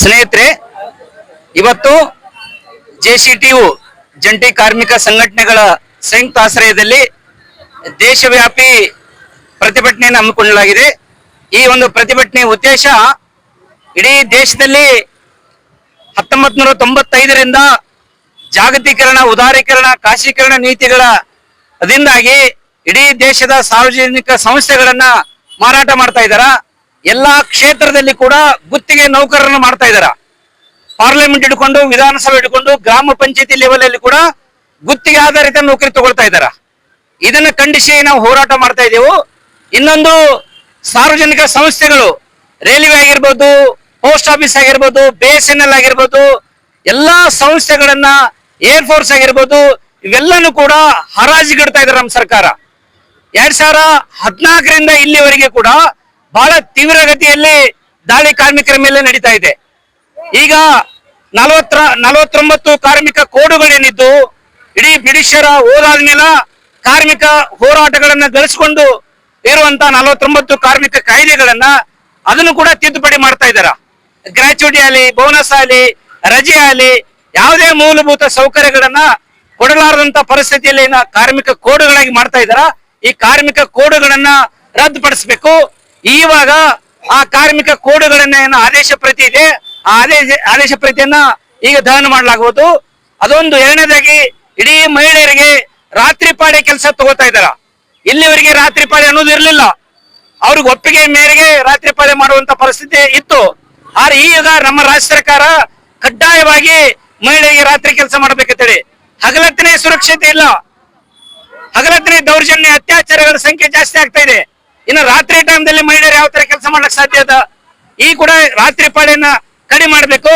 ಸ್ನೇಹಿತರೆ, ಇವತ್ತು ಜೆಸಿಟಿಯು ಜಂಟಿ ಕಾರ್ಮಿಕ ಸಂಘಟನೆಗಳ ಸಂಯುಕ್ತ ಆಶ್ರಯದಲ್ಲಿ ದೇಶವ್ಯಾಪಿ ಪ್ರತಿಭಟನೆಯನ್ನು ಹಮ್ಮಿಕೊಳ್ಳಲಾಗಿದೆ. ಈ ಒಂದು ಪ್ರತಿಭಟನೆ ಉದ್ದೇಶ ಇಡೀ ದೇಶದಲ್ಲಿ ಹತ್ತೊಂಬತ್ ನೂರ ತೊಂಬತ್ತೈದರಿಂದ ಜಾಗತೀಕರಣ, ಉದಾರೀಕರಣ ಖಾಸೀಕರಣ ನೀತಿಗಳ ಅದರಿಂದಾಗಿ ಇಡೀ ದೇಶದ ಸಾರ್ವಜನಿಕ ಸಂಸ್ಥೆಗಳನ್ನ ಮಾರಾಟ ಮಾಡ್ತಾ ಇದ್ದಾರ? ಎಲ್ಲಾ ಕ್ಷೇತ್ರದಲ್ಲಿ ಕೂಡ ಗುತ್ತಿಗೆ ನೌಕರರನ್ನು ಮಾಡ್ತಾ ಇದ್ದಾರ? ಪಾರ್ಲಿಮೆಂಟ್ ಹಿಡ್ಕೊಂಡು, ವಿಧಾನಸಭೆ ಹಿಡ್ಕೊಂಡು, ಗ್ರಾಮ ಪಂಚಾಯತಿ ಲೆವೆಲ್ ಅಲ್ಲಿ ಕೂಡ ಗುತ್ತಿಗೆ ಆಧಾರಿತ ನೌಕರಿ ತಗೊಳ್ತಾ ಇದ್ದಾರ? ಇದನ್ನ ಖಂಡಿಸಿ ನಾವು ಹೋರಾಟ ಮಾಡ್ತಾ ಇದ್ದೇವೆ. ಇನ್ನೊಂದು ಸಾರ್ವಜನಿಕ ಸಂಸ್ಥೆಗಳು ರೈಲ್ವೆ ಆಗಿರ್ಬೋದು ಪೋಸ್ಟ್ ಆಫೀಸ್ ಆಗಿರ್ಬೋದು ಬಿ ಎಸ್ ಎನ್ ಎಲ್ ಆಗಿರ್ಬೋದು, ಎಲ್ಲಾ ಸಂಸ್ಥೆಗಳನ್ನ ಏರ್ ಫೋರ್ಸ್ ಆಗಿರ್ಬೋದು, ಇವೆಲ್ಲನೂ ಕೂಡ ಹರಾಜಿಗಿಡ್ತಾ ಇದ್ದಾರೆ ನಮ್ಮ ಸರ್ಕಾರ. ಎರಡ್ ಸಾವಿರ ಹದಿನಾಲ್ಕರಿಂದ ಇಲ್ಲಿವರೆಗೆ ಕೂಡ ಬಹಳ ತೀವ್ರಗತಿಯಲ್ಲಿ ದಾಳಿ ಕಾರ್ಮಿಕರ ಮೇಲೆ ನಡೀತಾ ಇದೆ. ಈಗ ನಲವತ್ತರ, ನಲವತ್ತೊಂಬತ್ತು ಕಾರ್ಮಿಕ ಕೋಡುಗಳೇನಿದ್ದು, ಇಡೀ ಬ್ರಿಟಿಷರ ಹೋದಾದ್ಮೇಲೆ ಕಾರ್ಮಿಕ ಹೋರಾಟಗಳನ್ನ ಗಳಿಸಿಕೊಂಡು ಇರುವಂತ ನಲವತ್ತೊಂಬತ್ತು ಕಾರ್ಮಿಕ ಕಾಯ್ದೆಗಳನ್ನ ಅದನ್ನು ಕೂಡ ತಿದ್ದುಪಡಿ ಮಾಡ್ತಾ ಇದ್ದಾರ? ಗ್ರಾಚ್ಯುಟಿ ಆಗಲಿ, ಬೋನಸ್ ಆಗಲಿ, ರಜೆ ಆಗಲಿ, ಯಾವುದೇ ಮೂಲಭೂತ ಸೌಕರ್ಯಗಳನ್ನ ಕೊಡಲಾರದಂತ ಪರಿಸ್ಥಿತಿಯಲ್ಲಿ ಕಾರ್ಮಿಕ ಕೋಡುಗಳಾಗಿ ಮಾಡ್ತಾ ಇದ್ದಾರ? ಈ ಕಾರ್ಮಿಕ ಕೋಡುಗಳನ್ನ ರದ್ದುಪಡಿಸಬೇಕು. ಈವಾಗ ಆ ಕಾರ್ಮಿಕ ಕೋಡುಗಳನ್ನ ಏನು ಆದೇಶ ಪ್ರತಿ ಇದೆ, ಆ ಆದೇಶ ಆದೇಶ ಪ್ರತಿಯನ್ನ ಈಗ ದಹನ ಮಾಡಲಾಗುವುದು. ಅದೊಂದು ಎರಡನೇದಾಗಿ ಇಡೀ ಮಹಿಳೆಯರಿಗೆ ರಾತ್ರಿ ಪಾಡೆ ಕೆಲಸ ತಗೋತಾ ಇದ್ದಾರ. ಇಲ್ಲಿವರೆಗೆ ರಾತ್ರಿ ಪಾಡೆ ಅನ್ನೋದು ಇರಲಿಲ್ಲ. ಅವ್ರಿಗೆ ಒಪ್ಪಿಗೆ ಮೇರೆಗೆ ರಾತ್ರಿ ಪಾಡೆ ಮಾಡುವಂತ ಪರಿಸ್ಥಿತಿ ಇತ್ತು. ಆದ್ರೆ ಈಗ ನಮ್ಮ ರಾಜ್ಯ ಸರ್ಕಾರ ಕಡ್ಡಾಯವಾಗಿ ಮಹಿಳೆಗೆ ರಾತ್ರಿ ಕೆಲಸ ಮಾಡ್ಬೇಕಂತೇಳಿ. ಹಗಲತ್ತನೇ ಸುರಕ್ಷತೆ ಇಲ್ಲ. ಹಗಲತ್ತನೇ ದೌರ್ಜನ್ಯ, ಅತ್ಯಾಚಾರಗಳ ಸಂಖ್ಯೆ ಜಾಸ್ತಿ ಆಗ್ತಾ ಇದೆ. ಇನ್ನು ರಾತ್ರಿ ಟೈಮ್ ದಲ್ಲಿ ಮಹಿಳೆಯರು ಯಾವ ತರ ಕೆಲಸ ಮಾಡಕ್ ಸಾಧ್ಯ ಅದ? ಈ ಕೂಡ ರಾತ್ರಿ ಪಾಳೆಯನ್ನ ಕಡಿಮೆ ಮಾಡಬೇಕು.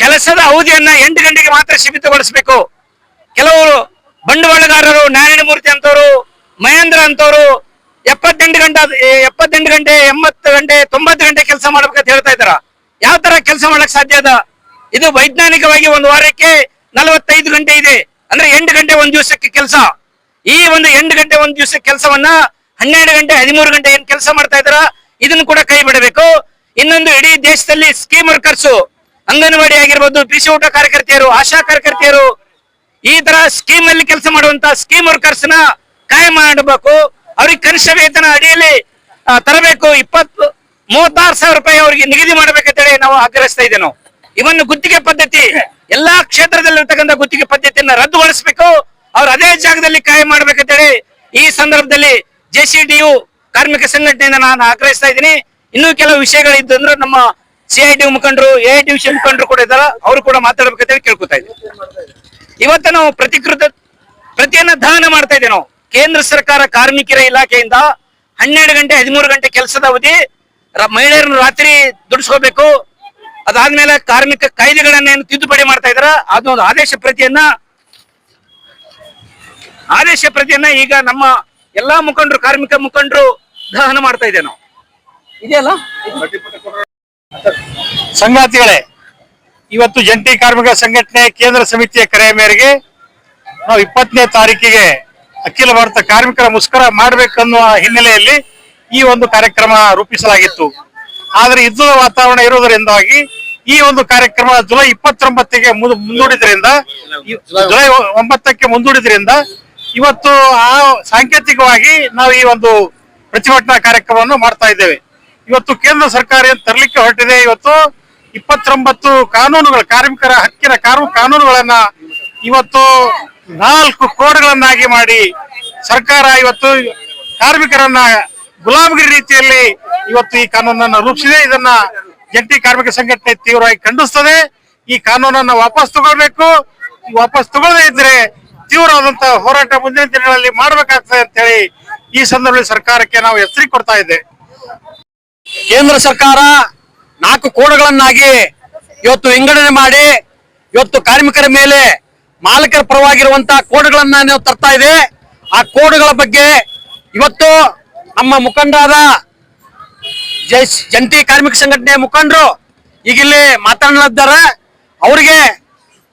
ಕೆಲಸದ ಅವಧಿಯನ್ನ ಎಂಟು ಗಂಟೆಗೆ ಮಾತ್ರ ಸೀಮಿತಗೊಳಿಸಬೇಕು. ಕೆಲವರು ಬಂಡವಾಳಗಾರರು, ನಾರಾಯಣ ಮೂರ್ತಿ ಅಂತವರು, ಮಹೇಂದ್ರ ಅಂತವರು, ಎಪ್ಪತ್ತೆಂಟು ಗಂಟೆ ಎಪ್ಪತ್ತೆಂಟು ಗಂಟೆ, ಎಂಬತ್ತು ಗಂಟೆ, ತೊಂಬತ್ತು ಗಂಟೆ ಕೆಲಸ ಮಾಡ್ಬೇಕಂತ ಹೇಳ್ತಾ ಇದಾರ ಯಾವ ತರ ಕೆಲಸ ಮಾಡಕ್ ಸಾಧ್ಯ ಅದ? ಇದು ವೈಜ್ಞಾನಿಕವಾಗಿ ಒಂದು ವಾರಕ್ಕೆ ನಲವತ್ತೈದು ಗಂಟೆ ಇದೆ. ಅಂದ್ರೆ ಎಂಟು ಗಂಟೆ ಒಂದ್ ದಿವಸಕ್ಕೆ ಕೆಲಸ. ಈ ಒಂದು ಎಂಟು ಗಂಟೆ ಒಂದು ದಿವಸ ಕೆಲಸವನ್ನ ಹನ್ನೆರಡು ಗಂಟೆ, ಹದಿಮೂರು ಗಂಟೆ ಏನ್ ಕೆಲಸ ಮಾಡ್ತಾ ಇದಾರ ಇದನ್ನು ಕೂಡ ಕೈ ಬಿಡಬೇಕು. ಇನ್ನೊಂದು ಇಡೀ ದೇಶದಲ್ಲಿ ಸ್ಕೀಮ್ ವರ್ಕರ್ಸ್, ಅಂಗನವಾಡಿ ಆಗಿರ್ಬೋದು ಬಿಸಿ ಊಟ ಕಾರ್ಯಕರ್ತೆಯರು, ಆಶಾ ಕಾರ್ಯಕರ್ತೆಯರು, ಈ ತರ ಸ್ಕೀಮ್ ಅಲ್ಲಿ ಕೆಲಸ ಮಾಡುವಂತ ಸ್ಕೀಮ್ ವರ್ಕರ್ಸ್ನ ಕಾಯ ಮಾಡಬೇಕು. ಅವ್ರಿಗೆ ಕನಿಷ್ಠ ವೇತನ ಅಡಿಯಲ್ಲಿ ತರಬೇಕು. ಇಪ್ಪತ್ತು, ಮೂವತ್ತಾರು ಸಾವಿರ ರೂಪಾಯಿ ಅವರಿಗೆ ನಿಗದಿ ಮಾಡ್ಬೇಕಂತೇಳಿ ನಾವು ಆಗ್ರಹಿಸ್ತಾ ಇದ್ದೇವೆ ನಾವು. ಇವನ್ನು ಗುತ್ತಿಗೆ ಪದ್ಧತಿ, ಎಲ್ಲಾ ಕ್ಷೇತ್ರದಲ್ಲಿರ್ತಕ್ಕಂಥ ಗುತ್ತಿಗೆ ಪದ್ಧತಿಯನ್ನ ರದ್ದುಗೊಳಿಸಬೇಕು. ಅವ್ರು ಅದೇ ಜಾಗದಲ್ಲಿ ಕಾಯ ಮಾಡ್ಬೇಕಂತೇಳಿ ಈ ಸಂದರ್ಭದಲ್ಲಿ ಜೆ ಸಿ ಯು ಕಾರ್ಮಿಕ ಸಂಘಟನೆಯಿಂದ ನಾನು ಆಗ್ರಹಿಸ್ತಾ ಇದ್ದೀನಿ. ಇನ್ನೂ ಕೆಲವು ವಿಷಯಗಳಿದ್ದು ಅಂದ್ರೆ ನಮ್ಮ ಸಿ ಐ ಟಿ ಮುಖಂಡರು, ಎ ಐ ಟಿ ಮುಖಂಡರು ಕೂಡ ಇದ್ದಾರೆ. ಅವರು ಕೂಡ ಮಾತಾಡ್ಬೇಕಂತೇಳಿ ಕೇಳ್ಕೊತಾ ಇದ್ದೀವಿ ಇವತ್ತು ನಾವು ಪ್ರತಿಕೃತ ಪ್ರತಿಯನ್ನ ದಹನ ಮಾಡ್ತಾ ಇದ್ದೇವೆ ನಾವು. ಕೇಂದ್ರ ಸರ್ಕಾರ ಕಾರ್ಮಿಕರ ಇಲಾಖೆಯಿಂದ ಹನ್ನೆರಡು ಗಂಟೆ, ಹದಿಮೂರು ಗಂಟೆ ಕೆಲಸದ ಅವಧಿ ಮಹಿಳೆಯರನ್ನು ರಾತ್ರಿ ದುಡಿಸ್ಕೋಬೇಕು. ಅದಾದ್ಮೇಲೆ ಕಾರ್ಮಿಕ ಕಾಯ್ದೆಗಳನ್ನೇನು ತಿದ್ದುಪಡಿ ಮಾಡ್ತಾ ಇದಾರ ಅದೊಂದು ಆದೇಶ ಪ್ರತಿಯನ್ನ ಆದೇಶ ಪ್ರತಿಯನ್ನ ಈಗ ನಮ್ಮ ಎಲ್ಲಾ ಮುಖಂಡರು ಕಾರ್ಮಿಕ ಮುಖಂಡರು ದಹನ ಮಾಡ್ತಾ ಇದ್ದೇವೆ ನಾವು. ಇದೆಯಲ್ಲ? ಸಂಗಾತಿಗಳೇ ಇವತ್ತು ಜಂಟಿ ಕಾರ್ಮಿಕ ಸಂಘಟನೆ ಕೇಂದ್ರ ಸಮಿತಿಯ ಕರೆಯ ಮೇರೆಗೆ ನಾವು ಇಪ್ಪತ್ತನೇ ತಾರೀಕಿಗೆ ಅಖಿಲ ಭಾರತ ಕಾರ್ಮಿಕರ ಮುಷ್ಕರ ಮಾಡಬೇಕನ್ನುವ ಹಿನ್ನೆಲೆಯಲ್ಲಿ ಈ ಒಂದು ಕಾರ್ಯಕ್ರಮ ರೂಪಿಸಲಾಗಿತ್ತು. ಆದರೆ ಯುದ್ಧದ ವಾತಾವರಣ ಇರುವುದರಿಂದಾಗಿ ಈ ಒಂದು ಕಾರ್ಯಕ್ರಮ ಜುಲೈ ಇಪ್ಪತ್ತೊಂಬತ್ತಿಗೆ ಮುಂದು- ಮುಂದೂಡಿದ್ರಿಂದ ಜುಲೈ ಒಂಬತ್ತಕ್ಕೆ ಮುಂದೂಡಿದ್ರಿಂದ ಇವತ್ತು ಆ ಸಾಂಕೇತಿಕವಾಗಿ ನಾವು ಈ ಒಂದು ಪ್ರತಿಭಟನಾ ಕಾರ್ಯಕ್ರಮವನ್ನು ಮಾಡ್ತಾ ಇದ್ದೇವೆ. ಇವತ್ತು ಕೇಂದ್ರ ಸರ್ಕಾರ ಏನ್ ತರಲಿಕ್ಕೆ ಹೊರಟಿದೆ? ಇವತ್ತು ಇಪ್ಪತ್ತೊಂಬತ್ತು ಕಾನೂನುಗಳು, ಕಾರ್ಮಿಕರ ಹಕ್ಕಿನ ಕಾರ್ಮಿಕ ಕಾನೂನುಗಳನ್ನ ಇವತ್ತು ನಾಲ್ಕು ಕೋಡ್ಗಳನ್ನಾಗಿ ಮಾಡಿ ಸರ್ಕಾರ ಇವತ್ತು ಕಾರ್ಮಿಕರನ್ನ ಗುಲಾಮಗಿರಿ ರೀತಿಯಲ್ಲಿ ಇವತ್ತು ಈ ಕಾನೂನನ್ನ ರೂಪಿಸಿದೆ. ಇದನ್ನ ಜಂಟಿ ಕಾರ್ಮಿಕ ಸಂಘಟನೆ ತೀವ್ರವಾಗಿ ಖಂಡಿಸ್ತದೆ. ಈ ಕಾನೂನನ್ನ ವಾಪಸ್ ತಗೊಳ್ಬೇಕು. ವಾಪಸ್ ತಗೊಳ್ಳದೇ ಇದ್ರೆ ತೀವ್ರವಾದಂತ ಹೋರಾಟ ಮುಂದಿನ ದಿನಗಳಲ್ಲಿ ಮಾಡಬೇಕಾಗ್ತದೆ ಅಂತ ಹೇಳಿ ಈ ಸಂದರ್ಭದಲ್ಲಿ ಸರ್ಕಾರಕ್ಕೆ ನಾವು ಎಚ್ಚರಿಕೆ ಕೊಡ್ತಾ ಇದ್ದೆ. ಕೇಂದ್ರ ಸರ್ಕಾರ ನಾಲ್ಕು ಕೋಡಗಳನ್ನಾಗಿ ಇವತ್ತು ವಿಂಗಡಣೆ ಮಾಡಿ, ಇವತ್ತು ಕಾರ್ಮಿಕರ ಮೇಲೆ ಮಾಲೀಕರ ಪರವಾಗಿರುವಂತಹ ಕೋಡ್ಗಳನ್ನ ನೀವು ತರ್ತಾ ಇದೆ. ಆ ಕೋಡ್ಗಳ ಬಗ್ಗೆ ಇವತ್ತು ನಮ್ಮ ಮುಖಂಡರಾದ ಜಂಟಿ ಕಾರ್ಮಿಕ ಸಂಘಟನೆ ಮುಖಂಡರು ಈಗ ಇಲ್ಲಿ ಮಾತನಾಡಿದ್ದಾರೆ ಅವರಿಗೆ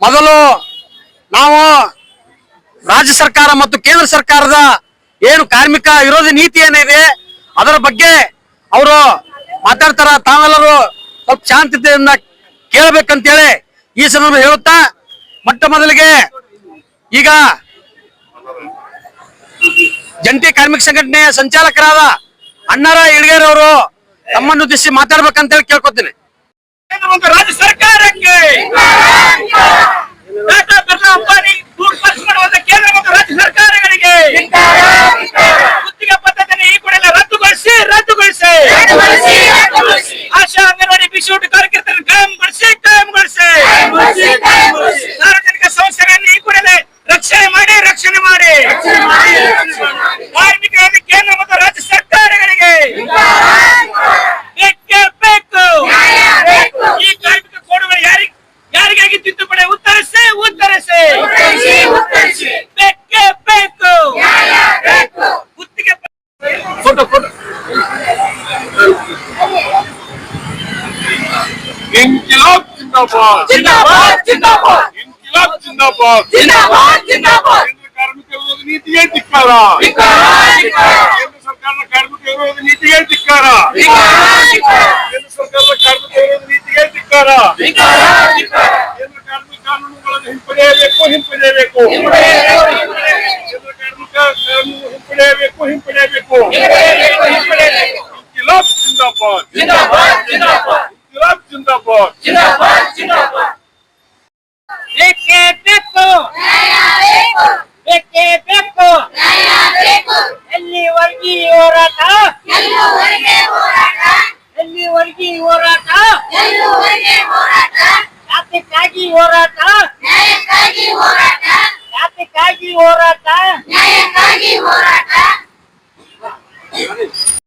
ಮೊದಲು ನಾವು ರಾಜ್ಯ ಸರ್ಕಾರ ಮತ್ತು ಕೇಂದ್ರ ಸರ್ಕಾರದ ಏನು ಕಾರ್ಮಿಕ ವಿರೋಧಿ ನೀತಿ ಏನಿದೆ, ಅದರ ಬಗ್ಗೆ ಅವರು ಮಾತಾಡ್ತಾರ. ತಾವೆಲ್ಲರೂ ಸ್ವಲ್ಪ ಶಾಂತತೆಯಿಂದ ಕೇಳಬೇಕಂತೇಳಿ ಈ ಸಂದರ್ಭ ಹೇಳುತ್ತಾ, ಮೊಟ್ಟ ಮೊದಲಿಗೆ ಈಗ ಜಂಟಿ ಕಾರ್ಮಿಕ ಸಂಘಟನೆಯ ಸಂಚಾಲಕರಾದ ಅಣ್ಣಾರ ಇಳಿಗೇರಿ ಅವರು ತಮ್ಮನ್ನು ಉದ್ದೇಶಿಸಿ ಮಾತಾಡ್ಬೇಕಂತೇಳಿ ಕೇಳ್ಕೊತೀನಿ ಕೇಂದ್ರ ಮತ್ತು ರಾಜ್ಯ ಸರ್ಕಾರಕ್ಕೆ ಟಾಟಾ ಬಿರ್ಲಾ ಅಂಬಾನಿ ದೂರ ಖರ್ಚು ಮಾಡುವಂತ ಕೇಂದ್ರ ಮತ್ತು ರಾಜ್ಯ ಸರ್ಕಾರಗಳಿಗೆ ಗುತ್ತಿಗೆ ಪದ್ಧತಿಯನ್ನು ಈ ಕೂಡಲೇ ರದ್ದುಗೊಳಿಸಿ ರದ್ದುಗೊಳಿಸಿ ಆಶಾ ಅಂಗನವಾಡಿ ಬಿಸಿಯೂಟ ಕಾರ್ಯಕರ್ತರನ್ನು ಕಾಯಂಗೊಳಿಸಿ ಕಾಯಂಗೊಳಿಸಿ ಸಾರ್ವಜನಿಕ ಸಂಸ್ಥೆಗಳನ್ನು ಈ ಕೂಡಲೇ ರಕ್ಷಣೆ ಮಾಡಿ ರಕ್ಷಣೆ ಮಾಡಿ ಕಾರ್ಮಿಕರಲ್ಲಿ ಕೇಂದ್ರ ಮತ್ತು ರಾಜ್ಯ ಸರ್ಕಾರಗಳಿಗೆ ಬೇಕೇ ಬೇಕು ಈ ಕಾರ್ಮಿಕ ಕೋಡುಗಳು ಯಾರಿಗೆ ಯಾರಿಗಾಗಿ ತಿದ್ದುಪಡಿ ಉತ್ತರಿಸಿ ಉತ್ತರಿಸಿ ಬೇಕೇ ಬೇಕು ಗುತ್ತಿಗೆ ಫೋಟೋ ಫೋಟೋ ಇನ್ಕಿಲಾಬ್ ಜಿಂದಾಬಾದ್ ಜಿಂದಾಬಾದ್ ಜಿಂದಾಬಾದ್ ಇನ್ಕಿಲಾಬ್ ಜಿಂದಾಬಾದ್ ಜಿಂದಾಬಾದ್ ಜಿಂದಾಬಾದ್ ಕೇಂದ್ರ ಕಾರ್ಮಿಕ ವಿರೋಧ ನೀತಿಗೆ ಧಿಕ್ಕಾರ ಧಿಕ್ಕಾರ, ಧಿಕ್ಕಾರ. ಕೇಂದ್ರ ಸರ್ಕಾರದ ಕಾರ್ಮಿಕ ವಿರೋಧ ನೀತಿಗೆ ಧಿಕ್ಕಾರ ಕೇಂದ್ರ ಸರ್ಕಾರದ ಕಾರ್ಮಿಕ ವಿರೋಧ ನೀತಿಗೆ ಧಿಕ್ಕಾರ ಕೇಂದ್ರ ಕಾರ್ಮಿಕ ಕಾನೂನುಗಳನ್ನು ಹಿಂಪಡೆಯಬೇಕು ಹಿಂಪಡೆಯಬೇಕು ಕೇಂದ್ರ ಕಾರ್ಮಿಕ ಕಾನೂನು ಹಿಂಪಡೆಯಬೇಕು ಹಿಂಪಡೆಯಬೇಕು ಇನ್ಕಿಲಾಬ್ ಜಿಂದಾಬಾದ್ ಇನ್ಕಿಲಾಬ್ Look.